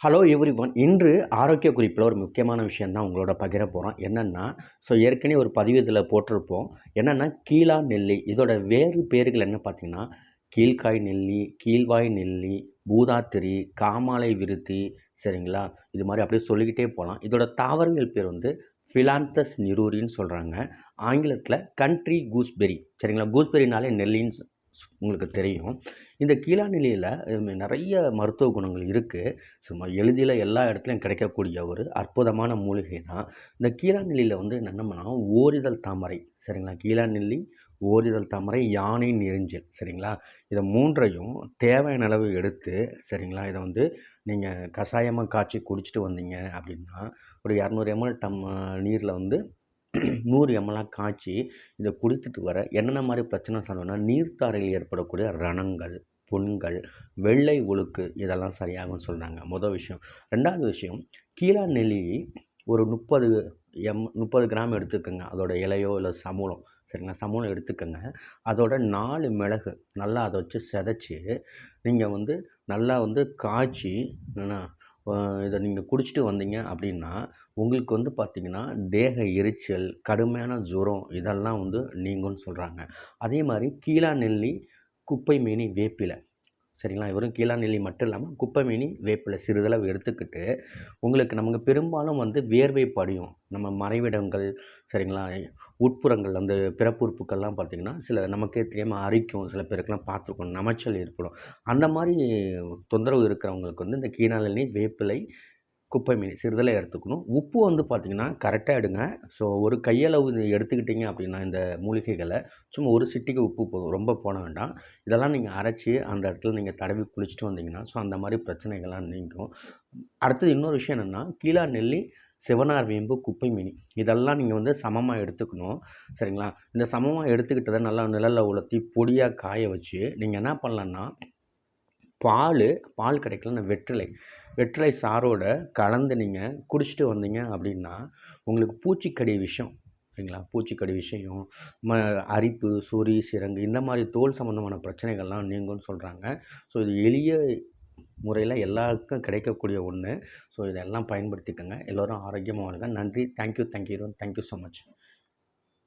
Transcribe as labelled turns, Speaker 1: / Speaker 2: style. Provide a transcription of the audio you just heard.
Speaker 1: Hello every one இன்று ஆரோக்கிய குறிப்பில் ஒரு முக்கியமான விஷயம் தான் உங்களோட பகிர போகிறோம் என்னென்னா ஸோ ஏற்கனவே ஒரு பதிவு இதில் போட்டிருப்போம். என்னென்னா கீழா நெல்லி இதோட வேறு பேர்கள் என்ன பார்த்தீங்கன்னா கீழ்காய் நெல்லி கீழ்வாய் நெல்லி பூதாத்திரி காமாலை விருத்தி சரிங்களா? இது மாதிரி அப்படியே சொல்லிக்கிட்டே போகலாம் இதோட தாவரங்கள் பேர் வந்து ஃபிலாந்தஸ் நிரூரின்னு சொல்கிறாங்க ஆங்கிலத்தில் கண்ட்ரி கூஸ்பெரி சரிங்களா? கூஸ்பெரினாலே நெல்லின்னு உங்களுக்கு தெரியும். இந்த கீழா நெல்லியில் நிறைய மருத்துவ குணங்கள் இருக்குது சும்மா எளிதில் எல்லா இடத்துலையும் கிடைக்கக்கூடிய ஒரு அற்புதமான மூலிகை தான். இந்த கீழா நெல்லியில் வந்து என்னென்னா ஓரிதழ் தாமரை. சரிங்களா? கீழா நெல்லி ஓரிதழ் தாமரை யானை நெறிஞ்சல் சரிங்களா? இதை மூன்றையும் தேவையான அளவு எடுத்து சரிங்களா? இதை வந்து நீங்கள் கஷாயமாக காய்ச்சி குடிச்சிட்டு வந்தீங்க அப்படின்னா ஒரு இரநூறு எம்எல் டம் நீரில் வந்து நூறு எம்எல்லாம் காய்ச்சி இதை குடித்துட்டு வர என்னென்ன மாதிரி பிரச்சனை சொல்லணும்னா நீர்த்தாரையில் ஏற்படக்கூடிய ரணங்கள் புண்கள் வெள்ளை ஒழுக்கு இதெல்லாம் சரியாகும்னு சொல்கிறாங்க மொதல் விஷயம். ரெண்டாவது விஷயம் கீழா நெல்லி ஒரு முப்பது எம் முப்பது கிராம் எடுத்துக்கோங்க. அதோட இலையோ இல்லை சமூலம் சரிங்களா? சமூலம் எடுத்துக்கோங்க. அதோட நாலு மிளகு நல்லா அதை வச்சு செதைச்சி நீங்கள் வந்து நல்லா வந்து காய்ச்சி என்ன இதை நீங்கள் குடிச்சிட்டு வந்தீங்க அப்படின்னா உங்களுக்கு வந்து பார்த்திங்கன்னா தேக எரிச்சல் கடுமையான ஜுரம் இதெல்லாம் வந்து நீங்கும்னு சொல்கிறாங்க அதே மாதிரி கீழா நெல்லி குப்பை மீனி வேப்பிலை. சரிங்களா? வெறும் கீழா நெல்லி மட்டும் இல்லாமல் குப்பை மீனி வேப்பிலை சிறிதளவு எடுத்துக்கிட்டு உங்களுக்கு நமக்கு பெரும்பாலும் வந்து வேர்வை படியும். நம்ம மறைவிடங்கள் சரிங்களா? உட்புறங்கள் அந்த பிறப்புறுப்புக்கள்லாம் பார்த்திங்கன்னா சில நமக்கே தெரியாமல் அரிக்கும். சில பேருக்கெல்லாம் பார்த்துருக்கோம். நமைச்சல் ஏற்படும். அந்த மாதிரி தொந்தரவு இருக்கிறவங்களுக்கு வந்து இந்த கீழா வேப்பிலை குப்பை மீன் சிறிதளை எடுத்துக்கணும். உப்பு வந்து பார்த்திங்கன்னா கரெக்டாக எடுங்க. ஸோ ஒரு கையளவு எடுத்துக்கிட்டிங்க அப்படின்னா இந்த மூலிகைகளை சும்மா ஒரு சிட்டிக்கு உப்பு போதும். ரொம்ப போட வேண்டாம். இதெல்லாம் நீங்கள் அரைச்சி அந்த இடத்துல நீங்கள் தடவி குளிச்சுட்டு வந்தீங்கன்னா ஸோ அந்த மாதிரி பிரச்சனைகள்லாம் நீங்கும். அடுத்தது இன்னொரு விஷயம் என்னென்னா கீழா நெல்லி சிவனார் வேம்பு குப்பை மீனி. இதெல்லாம் நீங்கள் வந்து சமமாக எடுத்துக்கணும். சரிங்களா? இந்த சமமாக எடுத்துக்கிட்டதை நல்லா நிழலில் உலர்த்தி பொடியாக காய வச்சு நீங்கள் என்ன பண்ணலான்னா பால் பால் கிடைக்கலன்னா வெற்றிலை. வெற்றிலை சாரோட கலந்து நீங்கள் குடிச்சிட்டு வந்தீங்க அப்படின்னா உங்களுக்கு பூச்சிக்கடி விஷயம் சரிங்களா? பூச்சிக்கடி விஷயம் ம அரிப்பு சொறி சிரங்கு இந்த மாதிரி தோல் சம்மந்தமான பிரச்சனைகள்லாம் நீங்கும்னு சொல்கிறாங்க ஸோ இது எளிய முறையில் எல்லாருக்கும் கிடைக்கக்கூடிய ஒன்று ஸோ இதெல்லாம் பயன்படுத்திக்கோங்க. எல்லோரும் ஆரோக்கியமாக வாழுங்க நன்றி. Thank you thank you thank you so much